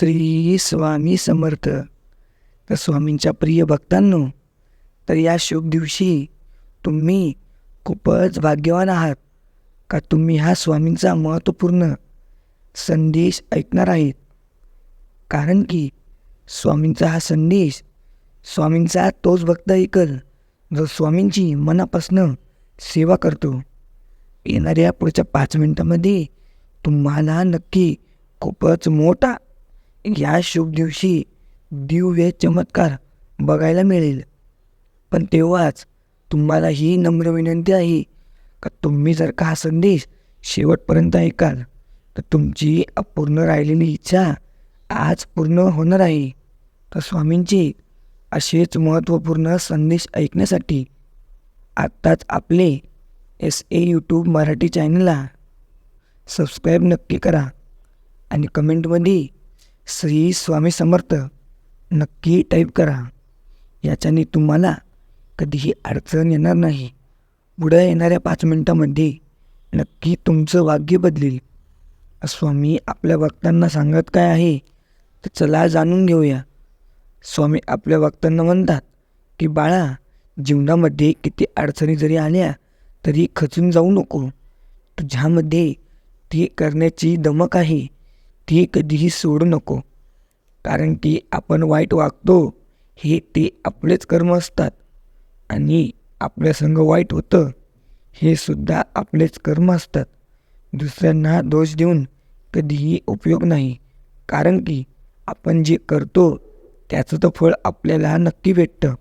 श्री स्वामी समर्थ. तर स्वामींच्या प्रिय भक्तांनो तर या शुभ दिवशी तुम्ही खूपच भाग्यवान आहात का तुम्ही हा स्वामींचा महत्त्वपूर्ण संदेश ऐकणार आहेत? कारण की स्वामींचा हा संदेश स्वामींचा तोच भक्त ऐकल जो स्वामींची मनापासनं सेवा करतो. येणाऱ्या पुढच्या पाच मिनटामध्ये तुम्हाला नक्की खूपच मोठा या शुभ दिवशी दिव्य चमत्कार बघायला मिळेल. पण तेव्हाच तुम्हाला ही नम्र विनंती आहे का तुम्ही जर का हा संदेश शेवटपर्यंत ऐकाल तर तुमची अपूर्ण राहिलेली इच्छा आज पूर्ण होणार आहे. तर स्वामींचे असेच महत्त्वपूर्ण संदेश ऐकण्यासाठी आत्ताच आपले एस ए यूट्यूब मराठी चॅनलला सबस्क्राईब नक्की करा आणि कमेंटमध्ये श्री स्वामी समर्थ नक्की टाईप करा. याच्याने तुम्हाला कधीही अडचण येणार नाही. पुढं येणाऱ्या पाच मिनटामध्ये नक्की तुमचं वाक्य बदलेल. स्वामी आपल्या वक्तांना सांगत काय आहे तर चला जाणून घेऊया. स्वामी आपल्या वक्तांना म्हणतात की बाळा जीवनामध्ये किती अडचणी जरी आल्या तरी खचून जाऊ नको. तुझ्यामध्ये ती करण्याची दमक आहे. ती कधीही सोडू नको. कारण की आपण वाईट वागतो हे ते आपलेच कर्म असतात. आणि आपल्या संग वाईट होतं हे सुद्धा आपलेच कर्म असतात. दुसऱ्यांना दोष देऊन कधीही उपयोग नाही. कारण की आपण जे करतो त्याचं तर फळ आपल्याला नक्की भेटतं.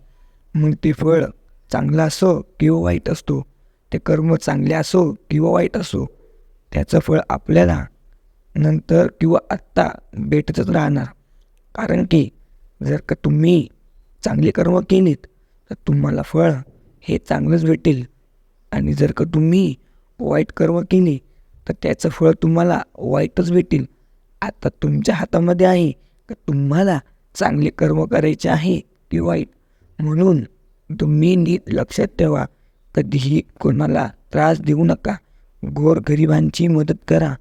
मग ते फळ चांगलं असो किंवा वाईट असतो ते कर्म चांगले असो किंवा वाईट असो त्याचं फळ आपल्याला नंतर किंवा आत्ता भेटतच राहणार. कारण की जर का तुम्ही चांगली कर्म केलीत तर तुम्हाला फळ हे चांगलंच भेटेल. आणि जर का तुम्ही वाईट कर्म केली तर त्याचं फळ तुम्हाला वाईटच भेटेल. आता तुमच्या हातामध्ये आहे का तुम्हाला चांगले कर्म करायचे आहे की वाईट? म्हणून तुम्ही नीट लक्षात ठेवा. कधीही कोणाला त्रास देऊ नका. गोरगरिबांची मदत करा.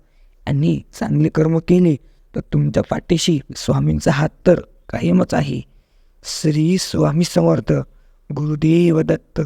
आणि चांगले कर्म केले तर तुमच्या पाठीशी स्वामींचा हात तर कायमच आहे. श्री स्वामी समर्थ गुरुदेव दत्त.